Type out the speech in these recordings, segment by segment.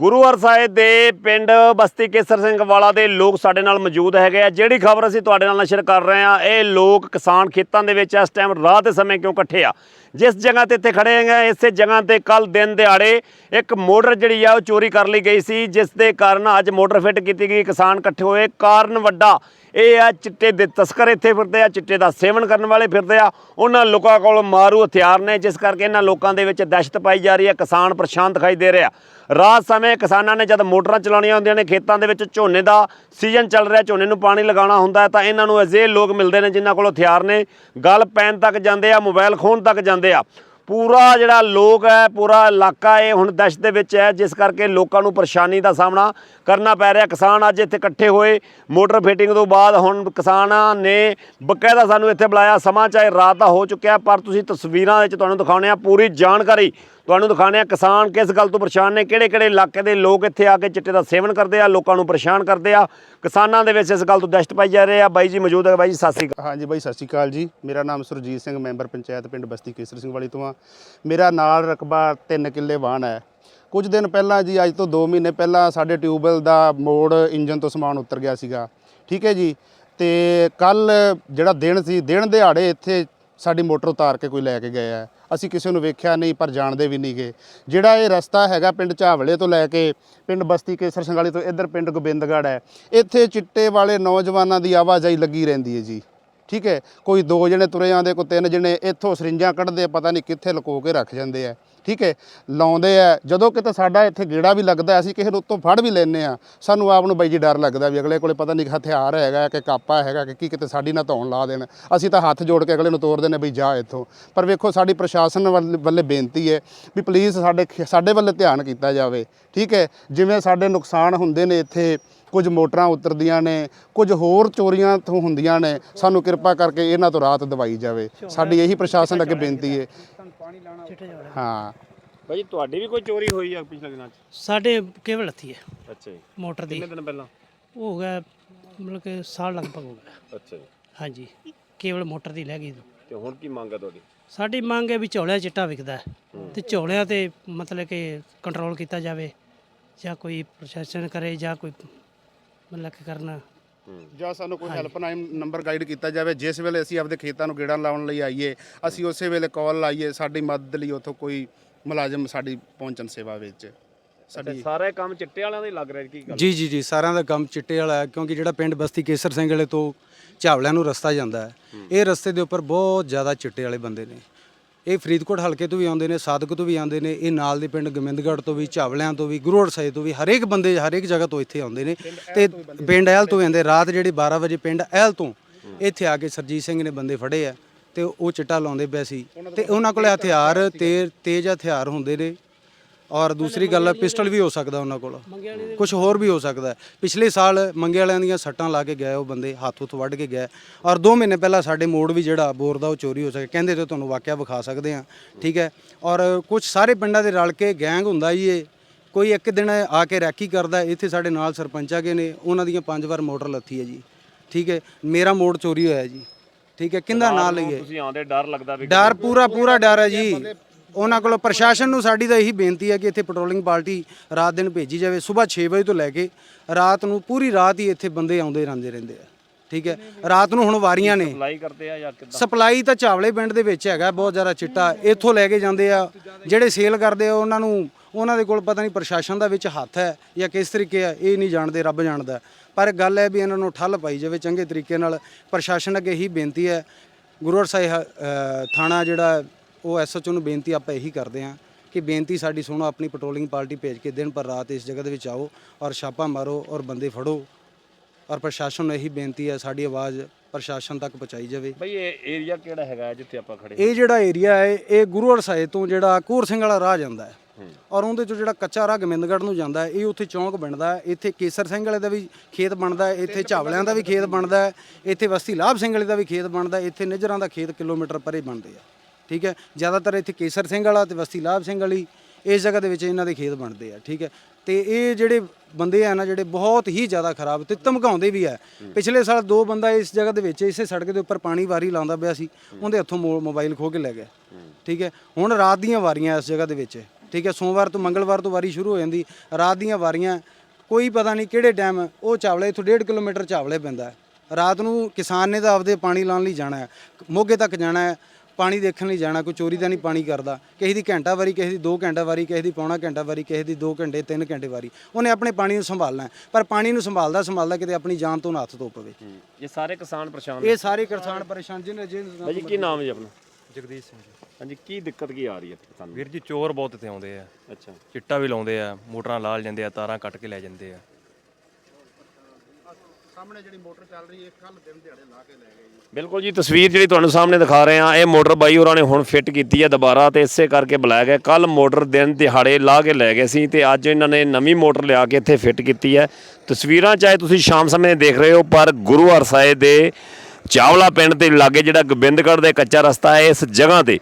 ਗੁਰੂ ਸਾਹਿਬ ਦੇ ਪਿੰਡ ਬਸਤੀ ਕੇਸਰ ਸਿੰਘ ਵਾਲਾ ਦੇ ਲੋਕ ਸਾਡੇ ਨਾਲ ਮੌਜੂਦ ਹੈਗੇ ਆ। ਜਿਹੜੀ ਖਬਰ ਅਸੀਂ ਤੁਹਾਡੇ ਨਾਲ ਨਸ਼ਰ ਕਰ ਰਹੇ ਆ ਇਹ ਲੋਕ ਕਿਸਾਨ ਖੇਤਾਂ ਦੇ ਵਿੱਚ ਇਸ ਟਾਈਮ ਰਾਤ ਦੇ ਸਮੇਂ ਕਿਉਂ ਇਕੱਠੇ ਆ? ਜਿਸ ਜਗ੍ਹਾ ਤੇ ਇੱਥੇ ਖੜੇ ਹੈਗੇ ਇਸੇ ਜਗ੍ਹਾ ਤੇ ਕੱਲ ਦਿਨ ਦਿਹਾੜੇ ਇੱਕ ਮੋਟਰ ਜਿਹੜੀ ਆ ਉਹ ਚੋਰੀ ਕਰ ਲਈ ਗਈ ਸੀ, ਜਿਸ ਦੇ ਕਾਰਨ ਅੱਜ ਮੋਟਰ ਫਿੱਟ ਕੀਤੀ ਗਈ, ਕਿਸਾਨ ਇਕੱਠੇ ਹੋਏ। ਕਾਰਨ ਵੱਡਾ ਇਹ ਆ ਚਿੱਟੇ ਦੇ ਤਸਕਰ ਇੱਥੇ ਫਿਰਦੇ ਆ, ਚਿੱਟੇ ਦਾ ਸੇਵਨ ਕਰਨ ਵਾਲੇ ਫਿਰਦੇ ਆ। ਉਹਨਾਂ ਲੋਕਾਂ ਕੋਲ ਮਾਰੂ ਹਥਿਆਰ ਨੇ, ਜਿਸ ਕਰਕੇ ਇਹਨਾਂ ਲੋਕਾਂ ਦੇ ਵਿੱਚ ਦਹਿਸ਼ਤ ਪਾਈ ਜਾ ਰਹੀ ਹੈ। ਕਿਸਾਨ ਪਰੇਸ਼ਾਨ ਦਿਖਾਈ ਦੇ ਰਿਹਾ। ਰਾਤ ਸਮੇਂ ਕਿਸਾਨਾਂ ਨੇ ਜਦ ਮੋਟਰਾਂ ਚਲਾਉਣੀਆਂ ਹੁੰਦੀਆਂ ਨੇ, ਖੇਤਾਂ ਦੇ ਵਿੱਚ ਝੋਨੇ ਦਾ ਸੀਜ਼ਨ ਚੱਲ ਰਿਹਾ, ਝੋਨੇ ਨੂੰ ਪਾਣੀ ਲਗਾਉਣਾ ਹੁੰਦਾ ਤਾਂ ਇਹਨਾਂ ਨੂੰ ਅਜਿਹੇ ਲੋਕ ਮਿਲਦੇ ਨੇ ਜਿਨ੍ਹਾਂ ਕੋਲ ਹਥਿਆਰ ਨੇ। ਗੱਲ ਪੈਣ ਤੱਕ ਜਾਂਦੇ ਆ, ਮੋਬਾਈਲ ਖੋਣ ਤੱਕ ਜਾਂਦੇ ਆ। ਪੂਰਾ ਜਿਹੜਾ ਲੋਕ ਹੈ, ਪੂਰਾ ਇਲਾਕਾ ਇਹ ਹੁਣ ਦਹਿਸ਼ਤ ਦੇ ਵਿੱਚ ਹੈ, ਜਿਸ ਕਰਕੇ ਲੋਕਾਂ ਨੂੰ ਪਰੇਸ਼ਾਨੀ ਦਾ ਸਾਹਮਣਾ ਕਰਨਾ ਪੈ ਰਿਹਾ। ਕਿਸਾਨ ਅੱਜ ਇੱਥੇ ਇਕੱਠੇ ਹੋਏ। ਮੋਟਰ ਫਿਟਿੰਗ ਤੋਂ ਬਾਅਦ ਹੁਣ ਕਿਸਾਨਾਂ ਨੇ ਬਕਾਇਦਾ ਸਾਨੂੰ ਇੱਥੇ ਬੁਲਾਇਆ। ਸਮਾਂ ਚਾਹੇ ਰਾਤ ਦਾ ਹੋ ਚੁੱਕਿਆ, ਪਰ ਤੁਸੀਂ ਤਸਵੀਰਾਂ ਵਿੱਚ ਤੁਹਾਨੂੰ ਦਿਖਾਉਂਦੇ ਆ ਪੂਰੀ ਜਾਣਕਾਰੀ ਤੁਹਾਨੂੰ ਦਿਖਾਉਂਦੇ ਆ ਕਿਸਾਨ ਕਿਸ ਗੱਲ ਤੋਂ ਪਰੇਸ਼ਾਨ ਨੇ, ਕਿਹੜੇ ਕਿਹੜੇ ਇਲਾਕੇ ਦੇ ਲੋਕ ਇੱਥੇ ਆ ਕੇ ਚਿੱਟੇ ਦਾ ਸੇਵਨ ਕਰਦੇ ਆ, ਲੋਕਾਂ ਨੂੰ ਪਰੇਸ਼ਾਨ ਕਰਦੇ ਆ। ਕਿਸਾਨਾਂ ਦੇ ਵਿੱਚ ਇਸ ਗੱਲ ਤੋਂ ਦਹਿਸ਼ਤ ਪਾਈ ਜਾ ਰਹੀ ਆ। ਬਾਈ ਜੀ ਮੌਜੂਦ ਹੈ, ਬਾਈ ਜੀ, ਸਤਿ ਸ੍ਰੀ ਅਕਾਲ। ਹਾਂਜੀ ਬਾਈ, ਸਤਿ ਸ਼੍ਰੀ ਅਕਾਲ ਜੀ। ਮੇਰਾ ਨਾਮ ਸੁਰਜੀਤ ਸਿੰਘ, ਮੈਂਬਰ ਪੰਚਾਇਤ ਪਿੰਡ ਬਸਤੀ ਕੇਸਰ ਸਿੰਘ ਵਾਲੀ ਤੋਂ ਆ। ਮੇਰਾ ਨਾਲ ਰਕਬਾ 3 ਕਿੱਲੇ ਵਾਹਣ ਹੈ। ਕੁਝ ਦਿਨ ਪਹਿਲਾਂ ਜੀ, ਅੱਜ ਤੋਂ 2 ਮਹੀਨੇ ਪਹਿਲਾਂ ਸਾਡੇ ਟਿਊਬਵੈਲ ਦਾ ਮੋੜ ਇੰਜਨ ਤੋਂ ਸਮਾਨ ਉਤਰ ਗਿਆ ਸੀਗਾ। ਠੀਕ ਹੈ ਜੀ। ਤੇ ਕੱਲ ਜਿਹੜਾ ਦਿਨ ਸੀ, ਦਿਨ ਦਿਹਾੜੇ ਇੱਥੇ ਸਾਡੀ ਮੋਟਰ ਉਤਾਰ ਕੇ ਕੋਈ ਲੈ ਕੇ ਗਏ ਆ। ਅਸੀਂ ਕਿਸੇ ਨੂੰ ਵੇਖਿਆ ਨਹੀਂ, ਪਰ ਜਾਣਦੇ ਵੀ ਨਹੀਂ ਗਏ ਜਿਹੜਾ ਇਹ ਰਸਤਾ ਹੈਗਾ ਪਿੰਡ ਝਾਵਲੇ ਤੋਂ ਲੈ ਕੇ ਪਿੰਡ ਬਸਤੀ ਕੇਸਰ ਸੰਗਾਲੀ ਤੋਂ, ਇੱਧਰ ਪਿੰਡ ਗੋਬਿੰਦਗੜ੍ਹ ਹੈ। ਇੱਥੇ ਚਿੱਟੇ ਵਾਲੇ ਨੌਜਵਾਨਾਂ ਦੀ ਆਵਾਜਾਈ ਲੱਗੀ ਰਹਿੰਦੀ ਹੈ ਜੀ। ਠੀਕ ਹੈ? ਕੋਈ ਦੋ ਜਣੇ ਤੁਰੇ ਆਉਂਦੇ, ਕੋਈ ਤਿੰਨ ਜਣੇ ਇੱਥੋਂ ਸਰਿੰਜਾਂ ਕੱਢਦੇ, ਪਤਾ ਨਹੀਂ ਕਿੱਥੇ ਲੁਕੋ ਕੇ ਰੱਖ ਜਾਂਦੇ ਆ। ਠੀਕ ਹੈ ਲਾਉਂਦੇ ਆ। ਜਦੋਂ ਕਿਤੇ ਸਾਡਾ ਇੱਥੇ ਗੇੜਾ ਵੀ ਲੱਗਦਾ ਅਸੀਂ ਕਿਸੇ ਨੂੰ ਉੱਤੋਂ ਫੜ ਵੀ ਲੈਨੇ ਆ ਸਾਨੂੰ ਆਪ ਨੂੰ ਬਾਈ ਜੀ ਡਰ ਲੱਗਦਾ ਵੀ ਅਗਲੇ ਕੋਲੇ ਪਤਾ ਨਹੀਂ ਹਥਿਆਰ ਹੈਗਾ ਕਿ ਕਾਪਾ ਹੈਗਾ ਕਿ ਕੀ ਕਿਤੇ ਸਾਡੀ ਨਾ ਧੌਣ ਲਾ ਦੇਣ। ਅਸੀਂ ਤਾਂ ਹੱਥ ਜੋੜ ਕੇ ਅਗਲੇ ਨੂੰ ਤੋਰ ਦਿੰਦੇ ਬਈ ਜਾ ਇੱਥੋਂ। ਪਰ ਵੇਖੋ ਸਾਡੀ ਪ੍ਰਸ਼ਾਸਨ ਵੱਲ- ਬੇਨਤੀ ਹੈ ਵੀ ਪਲੀਜ਼ ਸਾਡੇ ਸਾਡੇ ਵੱਲੇ ਧਿਆਨ ਕੀਤਾ ਜਾਵੇ। ਠੀਕ ਹੈ ਜਿਵੇਂ ਸਾਡੇ ਨੁਕਸਾਨ ਹੁੰਦੇ ਨੇ ਇੱਥੇ ਕੁਝ ਮੋਟਰਾਂ ਉਤਰਦੀਆਂ ਨੇ ਕੁਝ ਹੋਰ ਚੋਰੀਆਂ ਤੋਂ ਹੁੰਦੀਆਂ ਨੇ ਸਾਨੂੰ ਕਿਰਪਾ ਕਰਕੇ ਇਹਨਾਂ ਤੋਂ ਰਾਤ ਦਵਾਈ ਜਾਵੇ। ਸਾਡੀ ਇਹੀ ਪ੍ਰਸ਼ਾਸਨ ਅੱਗੇ ਬੇਨਤੀ ਹੈ। ਹਾਂ। ਤੁਹਾਡੀ ਵੀ ਕੋਈ ਚੋਰੀ ਹੋਈ ਆ ਪਿਛਲੇ ਦਿਨਾਂ 'ਚ? ਸਾਡੇ ਕੇਵਲ ਹੱਥੀ ਹੈ। ਅੱਛਾ ਜੀ। ਮੋਟਰ ਦੀ। ਦਿਨ ਪਹਿਲਾਂ? ਉਹ ਹੋ ਗਿਆ ਮਤਲਬ ਕਿ ਸਾਲ ਲਗਭਗ ਹੋ ਗਿਆ। ਅੱਛਾ ਜੀ। ਹਾਂਜੀ। ਕੇਵਲ ਮੋਟਰ ਦੀ ਲੈ ਗਈ ਤੇ। ਹੁਣ ਕੀ ਮੰਗ ਆ ਤੁਹਾਡੀ? ਸਾਡੀ ਮੰਗ ਹੈ ਵੀ ਝੋਲਿਆ ਚਿੱਟਾ ਵਿਕਦਾ ਹੈ ਤੇ ਝੋਲਿਆਂ ਤੇ ਮਤਲਬ ਕਿ ਕੰਟਰੋਲ ਕੀਤਾ ਜਾਵੇ ਜਾਂ ਕੋਈ ਪ੍ਰਸ਼ਾਸਨ ਕਰੇ ਜਾਂ ਕੋਈ ਮਤਲਬ ਕਿ ਕਰਨਾ। ਜਾਂ ਸਾਨੂੰ ਕੋਈ ਹੈਲਪਲਾਈਨ ਨੰਬਰ ਗਾਈਡ ਕੀਤਾ ਜਾਵੇ ਜਿਸ ਵੇਲੇ ਅਸੀਂ ਆਪਦੇ ਖੇਤਾਂ ਨੂੰ ਗੇੜਾ ਲਾਉਣ ਲਈ ਆਈਏ ਅਸੀਂ ਉਸੇ ਵੇਲੇ ਕਾਲ ਲਾਈਏ ਸਾਡੀ ਮਦਦ ਲਈ ਉੱਥੋਂ ਕੋਈ ਮੁਲਾਜ਼ਮ ਸਾਡੀ ਪਹੁੰਚਣ ਸੇਵਾ ਵਿੱਚ। ਸਾਡੀ ਸਾਰਾ ਕੰਮ ਚਿੱਟੇ ਵਾਲਿਆਂ ਦਾ ਲੱਗ ਰਿਹਾ ਕੀ ਗੱਲ? ਜੀ ਜੀ ਜੀ ਸਾਰਿਆਂ ਦਾ ਕੰਮ ਚਿੱਟੇ ਵਾਲਾ ਹੈ ਕਿਉਂਕਿ ਜਿਹੜਾ ਪਿੰਡ ਬਸਤੀ ਕੇਸਰ ਸਿੰਘ ਵਾਲੇ ਤੋਂ ਝਾਵਲਿਆਂ ਨੂੰ ਰਸਤਾ ਜਾਂਦਾ ਹੈ। ਇਹ ਰਸਤੇ ਦੇ ਉੱਪਰ ਬਹੁਤ ਜ਼ਿਆਦਾ ਚਿੱਟੇ ਵਾਲੇ ਬੰਦੇ ਨੇ। ਇਹ ਫਰੀਦਕੋਟ ਹਲਕੇ ਤੋਂ ਵੀ ਆਉਂਦੇ ਨੇ, ਸਾਦਕ ਤੋਂ ਵੀ ਆਉਂਦੇ ਨੇ, ਇਹ ਨਾਲ ਦੇ ਪਿੰਡ ਗੋਬਿੰਦਗੜ੍ਹ ਤੋਂ ਵੀ, ਝਾਵਲਿਆਂ ਤੋਂ ਵੀ ਗੁਰੂੜ ਸਾਹਿਬ ਤੋਂ ਵੀ, ਹਰੇਕ ਬੰਦੇ, ਹਰੇਕ ਜਗ੍ਹਾ ਤੋਂ ਇੱਥੇ ਆਉਂਦੇ ਨੇ ਤੇ ਪਿੰਡ ਐਲ ਤੋਂ ਆਉਂਦੇ, ਰਾਤ ਜਿਹੜੇ 12 ਵਜੇ ਪਿੰਡ ਐਲ ਤੋਂ ਇੱਥੇ ਆ ਕੇ ਸਰਜੀਤ ਸਿੰਘ ਨੇ ਬੰਦੇ ਫੜੇ ਆ ਤੇ ਉਹ ਚਿੱਟਾ ਲਾਉਂਦੇ ਪਏ ਸੀ ਤੇ ਉਹਨਾਂ ਕੋਲ ਹਥਿਆਰ ਤੇ ਤੇਜ਼ ਹਥਿਆਰ ਹੁੰਦੇ ਨੇ। ਔਰ ਦੂਸਰੀ ਗੱਲ ਹੈ ਪਿਸਟਲ ਵੀ ਹੋ ਸਕਦਾ ਉਹਨਾਂ ਕੋਲ। ਕੁਝ ਹੋਰ ਵੀ ਹੋ ਸਕਦਾ। ਪਿਛਲੇ ਸਾਲ ਮੰਗੇ ਵਾਲਿਆਂ ਦੀਆਂ ਸੱਟਾਂ ਲਾ ਕੇ ਗਏ ਉਹ ਬੰਦੇ ਹੱਥ ਹੁੱਥ ਵੱਢ ਕੇ ਗਏ। ਔਰ 2 ਮਹੀਨੇ ਪਹਿਲਾਂ ਸਾਡੇ ਮੋੜ ਵੀ ਜਿਹੜਾ ਬੋਰ ਦਾ ਉਹ ਚੋਰੀ ਹੋ ਸਕਿਆ। ਕਹਿੰਦੇ ਤੇ ਤੁਹਾਨੂੰ ਵਾਕਿਆ ਵਿਖਾ ਸਕਦੇ ਆ ਠੀਕ ਹੈ? ਔਰ ਕੁਝ ਸਾਰੇ ਪਿੰਡਾਂ ਦੇ ਰਲ ਕੇ ਗੈਂਗ ਹੁੰਦਾ ਜੀ ਇਹ ਕੋਈ ਇੱਕ ਦਿਨ ਆ ਕੇ ਰੈਕੀ ਕਰਦਾ ਇੱਥੇ ਸਾਡੇ ਨਾਲ ਸਰਪੰਚ ਆਗੇ ਨੇ ਉਹਨਾਂ ਦੀਆਂ ਪੰਜ ਵਾਰ ਮੋਟਰ ਲੱਥੀ ਹੈ ਜੀ। ਠੀਕ ਹੈ? ਮੇਰਾ ਮੋੜ ਚੋਰੀ ਹੋਇਆ ਜੀ। ਠੀਕ ਹੈ? ਕਿੰਦਾ ਨਾਂ ਲਈਏ? ਤੁਸੀਂ ਆਉਂਦੇ ਡਰ ਲੱਗਦਾ ਵੀ ਡਰ ਪੂਰਾ ਪੂਰਾ ਡਰ ਹੈ ਜੀ। ਉਹਨਾਂ ਕੋਲ ਪ੍ਰਸ਼ਾਸਨ ਨੂੰ ਸਾਡੀ ਤਾਂ ਇਹੀ ਬੇਨਤੀ ਹੈ ਕਿ ਇੱਥੇ ਪੈਟਰੋਲਿੰਗ ਪਾਰਟੀ ਰਾਤ ਦਿਨ ਭੇਜੀ ਜਾਵੇ ਸਵੇਰ 6 ਵਜੇ ਤੋਂ ਲੈ ਕੇ ਰਾਤ ਨੂੰ ਪੂਰੀ ਰਾਤ ਹੀ ਇੱਥੇ ਬੰਦੇ ਆਉਂਦੇ ਰਹਿੰਦੇ ਰਹਿੰਦੇ ਆ। ਠੀਕ ਹੈ? ਰਾਤ ਨੂੰ ਹੁਣ ਵਾਰੀਆਂ ਨੇ। ਸਪਲਾਈ ਕਰਦੇ ਆ ਜਾਂ ਕਿੱਦਾਂ? ਸਪਲਾਈ ਤਾਂ ਚਾਵਲੇ ਪਿੰਡ ਦੇ ਵਿੱਚ ਹੈਗਾ ਬਹੁਤ ਜ਼ਿਆਦਾ ਚਿੱਟਾ। ਇੱਥੋਂ ਲੈ ਕੇ ਜਾਂਦੇ ਆ। ਜਿਹੜੇ ਸੇਲ ਕਰਦੇ ਆ ਉਹਨਾਂ ਨੂੰ ਉਹਨਾਂ ਦੇ ਕੋਲ ਪਤਾ ਨਹੀਂ ਪ੍ਰਸ਼ਾਸਨ ਦਾ ਵਿੱਚ ਹੱਥ ਹੈ ਜਾਂ ਕਿਸ ਤਰੀਕੇ ਆ ਇਹ ਨਹੀਂ ਜਾਣਦੇ ਰੱਬ ਜਾਣਦਾ। ਪਰ ਗੱਲ ਹੈ ਵੀ ਇਹਨਾਂ ਨੂੰ ਠੱਲ ਪਾਈ ਜਾਵੇ ਚੰਗੇ ਤਰੀਕੇ ਨਾਲ ਪ੍ਰਸ਼ਾਸਨ ਅੱਗੇ ਇਹੀ ਬੇਨਤੀ ਹੈ। ਗੁਰੂਵਰ ਸਾਹਿਬ ਥਾਣਾ ਜਿਹੜਾ ਉਹ ਐਸਐਚਓ ਨੂੰ ਬੇਨਤੀ ਆਪਾਂ ਇਹੀ ਕਰਦੇ ਹਾਂ ਕਿ ਬੇਨਤੀ ਸਾਡੀ ਸੁਣੋ ਆਪਣੀ ਪੈਟਰੋਲਿੰਗ ਪਾਰਟੀ ਭੇਜ ਕੇ ਦਿਨ ਪਰ ਰਾਤ ਇਸ ਜਗ੍ਹਾ ਦੇ ਵਿੱਚ ਆਓ ਔਰ ਛਾਪਾ ਮਾਰੋ ਔਰ ਬੰਦੇ ਫੜੋ। ਔਰ ਪ੍ਰਸ਼ਾਸਨ ਨੂੰ ਇਹੀ ਬੇਨਤੀ ਹੈ ਸਾਡੀ ਆਵਾਜ਼ ਪ੍ਰਸ਼ਾਸਨ ਤੱਕ ਪਹੁੰਚਾਈ ਜਾਵੇ। ਬਈ ਇਹ ਏਰੀਆ ਕਿਹੜਾ ਹੈਗਾ ਜਿੱਥੇ ਆਪਾਂ ਖੜੇ ਇਹ ਜਿਹੜਾ ਏਰੀਆ ਹੈ ਇਹ ਗੁਰੂ ਸਾਹਿਬ ਤੋਂ ਜਿਹੜਾ ਕੂਰ ਸਿੰਘ ਵਾਲਾ ਰਾਹ ਜਾਂਦਾ ਹੈ। ਔਰ ਉਹਦੇ ਚੋਂ ਜਿਹੜਾ ਕੱਚਾ ਰਾਹ ਗੋਬਿੰਦਗੜ੍ਹ ਨੂੰ ਜਾਂਦਾ ਹੈ ਇਹ ਉੱਥੇ ਚੌਂਕ ਬਣਦਾ ਹੈ ਇੱਥੇ ਕੇਸਰ ਸਿੰਘ ਵਾਲੇ ਦਾ ਵੀ ਖੇਤ ਬਣਦਾ ਹੈ ਇੱਥੇ ਝਾਵਲਿਆਂ ਦਾ ਵੀ ਖੇਤ ਬਣਦਾ ਹੈ ਇੱਥੇ ਵਸਤੀ ਲਾਭ ਸਿੰਘ ਵਾਲੇ ਦਾ ਵੀ ਖੇਤ ਬਣਦਾ ਹੈ ਇੱਥੇ ਨਿਜਰਾਂ ਦਾ ਖੇਤ ਕਿਲੋਮੀਟਰ ਪਰੇ ਬਣਦੇ ਆ। ਠੀਕ ਹੈ? ਜ਼ਿਆਦਾਤਰ ਇੱਥੇ ਕੇਸਰ ਸਿੰਘ ਵਾਲਾ ਤੇ ਵਸਤੀ ਲਾਭ ਸਿੰਘ ਵਾਲੀ ਇਸ ਜਗ੍ਹਾ ਦੇ ਵਿੱਚ ਇਹਨਾਂ ਦੇ ਖੇਤ ਬਣਦੇ ਆ ਠੀਕ ਹੈ? ਤੇ ਇਹ ਜਿਹੜੇ ਬੰਦੇ ਆ ਨਾ ਜਿਹੜੇ ਬਹੁਤ ਹੀ ਜ਼ਿਆਦਾ ਖਰਾਬ ਤੇ ਧਮਕਾਉਂਦੇ ਵੀ ਆ। ਪਿਛਲੇ ਸਾਲ ਦੋ ਬੰਦਾ ਇਸ ਜਗ੍ਹਾ ਦੇ ਵਿੱਚ ਇਸੇ ਸੜਕ ਦੇ ਉੱਪਰ ਪਾਣੀ ਵਾਰੀ ਲਾਉਂਦਾ ਪਿਆ ਸੀ ਉਹਦੇ ਹੱਥੋਂ ਮੋਬਾਈਲ ਖੋਹ ਕੇ ਲੈ ਗਿਆ ਠੀਕ ਹੈ? ਹੁਣ ਰਾਤ ਦੀਆਂ ਵਾਰੀਆਂ ਇਸ ਜਗ੍ਹਾ ਦੇ ਵਿੱਚ ਠੀਕ ਹੈ? ਸੋਮਵਾਰ ਤੋਂ ਮੰਗਲਵਾਰ ਤੋਂ ਵਾਰੀ ਸ਼ੁਰੂ ਹੋ ਜਾਂਦੀ ਰਾਤ ਦੀਆਂ ਵਾਰੀਆਂ ਕੋਈ ਪਤਾ ਨਹੀਂ ਕਿਹੜੇ ਟਾਈਮ ਉਹ ਚਾਵਲੇ ਇੱਥੋਂ 1.5 ਕਿਲੋਮੀਟਰ ਚਾਵਲੇ ਪੈਂਦਾ। ਰਾਤ ਨੂੰ ਕਿਸਾਨ ਨੇ ਤਾਂ ਆਪਦੇ ਪਾਣੀ ਲਾਉਣ ਲਈ ਜਾਣਾ ਹੈ ਮੋਗੇ ਤੱਕ ਜਾਣਾ ਹੈ ਪਾਣੀ ਦੇਖਣ ਲਈ ਜਾਣਾ ਕੋਈ ਚੋਰੀ ਦਾ ਨਹੀਂ ਪਾਣੀ ਕਰਦਾ। ਕਿਸੇ ਦੀ ਘੰਟਾ ਵਾਰੀ ਕਿਸੇ ਦੀ 2 ਘੰਟਾ ਵਾਰੀ ਕਿਸੇ ਦੀ ਪੌਣਾ ਘੰਟਾ ਵਾਰੀ ਕਿਸੇ ਦੀ 2 ਘੰਟੇ 3 ਘੰਟੇ ਵਾਰੀ। ਉਹਨੇ ਆਪਣੇ ਪਾਣੀ ਨੂੰ ਸੰਭਾਲਣਾ ਹੈ। ਪਰ ਪਾਣੀ ਨੂੰ ਸੰਭਾਲਦਾ ਸੰਭਾਲਦਾ ਕਿਤੇ ਆਪਣੀ ਜਾਨ ਤੋਂ ਨਾ ਹੱਥ ਧੋ ਪਵੇ। ਇਹ ਸਾਰੇ ਕਿਸਾਨ ਪਰੇਸ਼ਾਨ ਇਹ ਸਾਰੇ ਕਿਸਾਨ ਪਰੇਸ਼ਾਨ ਜਿਹਨੇ ਜਿਹਨੇ ਭਾਈ ਜੀ ਕੀ ਨਾਮ ਹੈ ਜੀ ਆਪਣਾ? ਜਗਦੀਸ਼ ਸਿੰਘ ਜੀ। ਹਾਂਜੀ ਕੀ ਦਿੱਕਤ ਕੀ ਆ ਰਹੀ ਹੈ ਤੁਹਾਨੂੰ? ਵੀਰ ਜੀ ਚੋਰ ਬਹੁਤ ਇੱਥੇ ਆਉਂਦੇ ਆ। ਅੱਛਾ। ਚਿੱਟਾ ਵੀ ਲਾਉਂਦੇ ਆ ਮੋਟਰਾਂ ਲਾਲ ਜਾਂਦੇ ਆ ਤਾਰਾਂ ਕੱਟ ਕੇ ਲੈ ਜਾਂਦੇ ਆ। ਸਾਹਮਣੇ ਜਿਹੜੀ ਮੋਟਰ ਚੱਲ ਰਹੀ ਹੈ ਕੱਲ ਦਿਨ ਦਿਹਾੜੇ ਲਾ ਕੇ ਲੈ ਗਏ ਜੀ। ਬਿਲਕੁਲ ਜੀ, ਤਸਵੀਰ ਜਿਹੜੀ ਤੁਹਾਨੂੰ ਸਾਹਮਣੇ ਦਿਖਾ ਰਹੇ ਹਾਂ, ਇਹ ਮੋਟਰ ਬਾਈ ਹੋਰਾਂ ਨੇ ਹੁਣ ਫਿੱਟ ਕੀਤੀ ਹੈ ਦੁਬਾਰਾ ਤੇ ਇਸੇ ਕਰਕੇ ਬੁਲਾਇਆ ਗਿਆ। ਕੱਲ ਮੋਟਰ ਦਿਨ ਦਿਹਾੜੇ ਲਾ ਕੇ ਲੈ ਗਏ ਸੀ ਤੇ ਅੱਜ ਇਹਨਾਂ ਨੇ ਨਵੀਂ ਮੋਟਰ ਲਿਆ ਕੇ ਇੱਥੇ ਫਿੱਟ ਕੀਤੀ ਹੈ। ਤਸਵੀਰਾਂ ਚਾਹੇ ਤੁਸੀਂ ਸ਼ਾਮ ਸਮੇਂ ਦੇਖ ਰਹੇ ਹੋ, ਪਰ ਗੁਰੂ ਸਾਹਿਬ ਦੇ ਚਾਵਲਾ ਪਿੰਡ ਦੇ ਲਾਗੇ ਜਿਹੜਾ ਗੋਬਿੰਦਗੜ੍ਹ ਦੇ ਕੱਚਾ ਰਸਤਾ ਹੈ, ਇਸ ਜਗ੍ਹਾ ਤੇ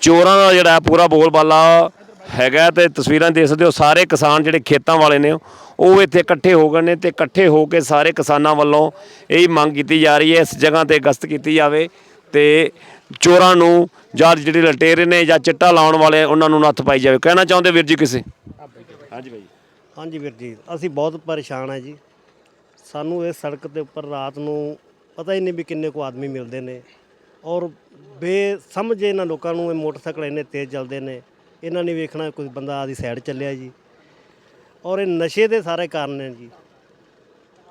ਚੋਰਾਂ ਦਾ ਜਿਹੜਾ ਪੂਰਾ ਬੋਲਬਾਲਾ ਹੈਗਾ ਤੇ ਤਸਵੀਰਾਂ ਦੇਖ ਸਕਦੇ ਹੋ ਸਾਰੇ ਕਿਸਾਨ ਜਿਹੜੇ ਖੇਤਾਂ ਵਾਲੇ ਨੇ ਉਹ ਇੱਥੇ ਇਕੱਠੇ ਹੋ ਗਏ ਨੇ ਤੇ ਇਕੱਠੇ ਹੋ ਕੇ ਸਾਰੇ ਕਿਸਾਨਾਂ ਵੱਲੋਂ ਇਹ ਮੰਗ ਕੀਤੀ ਜਾ ਰਹੀ ਹੈ ਇਸ ਜਗ੍ਹਾ ਤੇ ਗਸ਼ਤ ਕੀਤੀ ਜਾਵੇ ਤੇ ਚੋਰਾਂ ਨੂੰ ਜਾਂ ਜਿਹੜੇ ਲਟੇਰੇ ਨੇ ਜਾਂ ਚਿੱਟਾ ਲਾਉਣ ਵਾਲੇ ਉਹਨਾਂ ਨੂੰ ਨੱਥ ਪਾਈ ਜਾਵੇ। ਕਹਿਣਾ ਚਾਹੁੰਦੇ ਵੀਰ ਜੀ ਕਿਸੇ? ਹਾਂਜੀ ਭਾਈ। ਹਾਂਜੀ ਵੀਰ ਜੀ ਅਸੀਂ ਬਹੁਤ ਪਰੇਸ਼ਾਨ ਆ ਜੀ। ਸਾਨੂੰ ਇਸ ਸੜਕ ਦੇ ਉੱਪਰ ਰਾਤ ਨੂੰ ਪਤਾ ਹੀ ਨਹੀਂ ਵੀ ਕਿੰਨੇ ਕੁ ਆਦਮੀ ਮਿਲਦੇ ਨੇ ਔਰ ਬੇਸਮਝ ਇਹਨਾਂ ਲੋਕਾਂ ਨੂੰ ਇਹ ਮੋਟਰਸਾਈਕਲ ਇੰਨੇ ਤੇਜ਼ ਚੱਲਦੇ ਨੇ। ਇਹਨਾਂ ਨੇ ਵੇਖਣਾ ਕੋਈ ਬੰਦਾ ਆਦੀ ਸਾਈਡ ਚੱਲਿਆ ਜੀ। ਔਰ ਇਹ ਨਸ਼ੇ ਦੇ ਸਾਰੇ ਕਾਰਨ ਨੇ ਜੀ।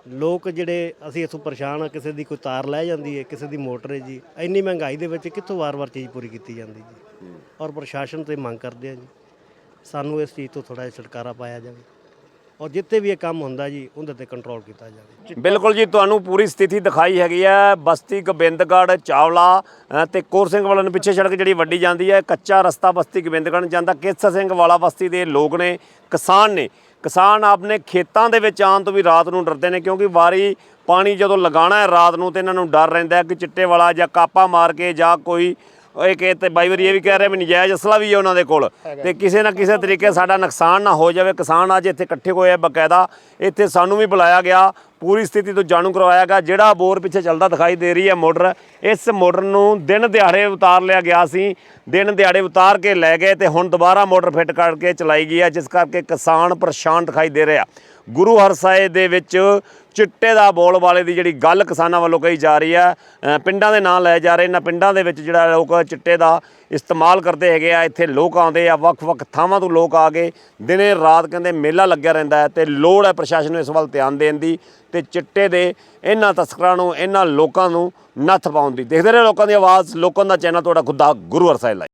ਲੋਕ ਜਿਹੜੇ ਅਸੀਂ ਇਥੋਂ ਪਰੇਸ਼ਾਨ ਆ ਕਿਸੇ ਦੀ ਕੋਈ ਤਾਰ ਲੈ ਜਾਂਦੀ ਹੈ ਕਿਸੇ ਦੀ ਮੋਟਰ ਹੈ ਜੀ। ਇੰਨੀ ਮਹਿੰਗਾਈ ਦੇ ਵਿੱਚ ਕਿੱਥੋਂ ਵਾਰ-ਵਾਰ ਚੀਜ਼ ਪੂਰੀ ਕੀਤੀ ਜਾਂਦੀ ਜੀ। ਔਰ ਪ੍ਰਸ਼ਾਸਨ ਤੋਂ ਮੰਗ ਕਰਦੇ ਆ ਜੀ। ਸਾਨੂੰ ਇਸ ਚੀਜ਼ ਤੋਂ ਥੋੜਾ ਜਿਹਾ ਛੁਟਕਾਰਾ ਪਾਇਆ ਜਾਵੇ। ਔਰ ਜਿੱਥੇ ਵੀ ਇਹ ਕੰਮ ਹੁੰਦਾ ਜੀ ਉਹਦੇ ਤੇ ਕੰਟਰੋਲ ਕੀਤਾ ਜਾਵੇ। ਬਿਲਕੁਲ ਜੀ ਤੁਹਾਨੂੰ ਪੂਰੀ ਸਥਿਤੀ ਦਿਖਾਈ ਹੈਗੀ ਹੈ। ਬਸਤੀ ਗੋਬਿੰਦਗੜ੍ਹ ਚਾਵਲਾ ਅ, ਤੇ ਕੋਰ ਸਿੰਘ ਵਾਲਾ ਨੂੰ ਪਿੱਛੇ ਸੜਕ ਜਿਹੜੀ ਵੱਡੀ ਜਾਂਦੀ ਹੈ। ਕੱਚਾ ਰਸਤਾ ਬਸਤੀ ਗੋਬਿੰਦਗੜ੍ਹ ਨੂੰ ਜਾਂਦਾ। ਕੇਸਰ ਸਿੰਘ ਵਾਲਾ ਬਸਤੀ ਦੇ ਲੋਕ ਨੇ? ਕਿਸਾਨ ਨੇ। ਕਿਸਾਨ ਆਪਣੇ ਖੇਤਾਂ ਦੇ ਵਿੱਚ ਆਉਣ ਤੋਂ ਵੀ ਰਾਤ ਨੂੰ ਡਰਦੇ ਨੇ ਕਿਉਂਕਿ ਵਾਰੀ ਪਾਣੀ ਜਦੋਂ ਲਗਾਉਣਾ ਹੈ ਰਾਤ ਨੂੰ ਤੇ ਇਹਨਾਂ ਨੂੰ ਡਰ ਰਹਿੰਦਾ ਕਿ ਚਿੱਟੇ ਵਾਲਾ ਜਾਂ ਕਾਪਾ ਮਾਰ ਕੇ ਜਾਂ ਕੋਈ ਇਹ ਕਿ ਤੇ ਬਾਈ ਵਾਰੀ ਇਹ ਵੀ ਕਹਿ ਰਿਹਾ ਵੀ ਨਜਾਇਜ਼ ਅਸਲਾ ਵੀ ਹੈ ਉਹਨਾਂ ਦੇ ਕੋਲ। ਤੇ ਕਿਸੇ ਨਾ ਕਿਸੇ ਤਰੀਕੇ ਸਾਡਾ ਨੁਕਸਾਨ ਨਾ ਹੋ ਜਾਵੇ। ਕਿਸਾਨ ਅੱਜ ਇੱਥੇ ਇਕੱਠੇ ਹੋਏ ਆ ਬਕਾਇਦਾ। ਇੱਥੇ ਸਾਨੂੰ ਵੀ ਬੁਲਾਇਆ ਗਿਆ। ਪੂਰੀ ਸਥਿਤੀ ਤੋਂ ਜਾਣੂ ਕਰਵਾਇਆ ਗਿਆ। ਜਿਹੜਾ ਬੋਰ ਪਿੱਛੇ ਚੱਲਦਾ ਦਿਖਾਈ ਦੇ ਰਹੀ ਹੈ ਮੋਟਰ। ਇਸ ਮੋਟਰ ਨੂੰ ਦਿਨ ਦਿਹਾੜੇ ਉਤਾਰ ਲਿਆ ਗਿਆ ਸੀ। ਦਿਨ ਦਿਹਾੜੇ ਉਤਾਰ ਕੇ ਲੈ ਗਏ ਤੇ ਹੁਣ ਦੁਬਾਰਾ ਮੋਟਰ ਫਿੱਟ ਕਰਕੇ ਚਲਾਈ ਗਈ ਹੈ ਜਿਸ ਕਰਕੇ ਕਿਸਾਨ ਪਰੇਸ਼ਾਨ ਦਿਖਾਈ ਦੇ ਰਿਹਾ ਗੁਰੂ ਹਰਸਾਏ ਦੇ ਵਿੱਚ ਚਿੱਟੇ ਦਾ ਬੋਲ ਵਾਲੇ ਦੀ ਜਿਹੜੀ ਗੱਲ ਕਿਸਾਨਾਂ ਵੱਲੋਂ ਕਹੀ ਜਾ ਰਹੀ ਹੈ। ਪਿੰਡਾਂ ਦੇ ਨਾਂ ਲਏ ਜਾ ਰਹੇ ਇਹਨਾਂ ਪਿੰਡਾਂ ਦੇ ਵਿੱਚ ਜਿਹੜਾ ਲੋਕ ਚਿੱਟੇ ਦਾ ਇਸਤੇਮਾਲ ਕਰਦੇ ਹੈਗੇ ਆ। ਇੱਥੇ ਲੋਕ ਆਉਂਦੇ ਆ, ਵੱਖ-ਵੱਖ ਥਾਵਾਂ ਤੋਂ ਲੋਕ ਆ ਗਏ ਦਿਨੇ ਰਾਤ ਕਹਿੰਦੇ ਮੇਲਾ ਲੱਗਿਆ ਰਹਿੰਦਾ ਹੈ ਤੇ ਲੋੜ ਹੈ ਪ੍ਰਸ਼ਾਸਨ ਨੂੰ ਇਸ ਵੱਲ ਧਿਆਨ ਦੇਣ ਦੀ ਤੇ ਚਿੱਟੇ ਦੇ ਇਹਨਾਂ ਤਸਕਰਾਂ ਨੂੰ, ਇਹਨਾਂ ਲੋਕਾਂ ਨੂੰ ਨੱਥ ਪਾਉਣ ਦੀ। ਦੇਖਦੇ ਰਹੇ ਲੋਕਾਂ ਦੀ ਆਵਾਜ਼, ਲੋਕਾਂ ਦਾ ਚੈਨਲ ਤੁਹਾਡਾ ਖੁਦਾ ਗੁਰੂ ਹਰਸਾਏ ਲਾਈਵ।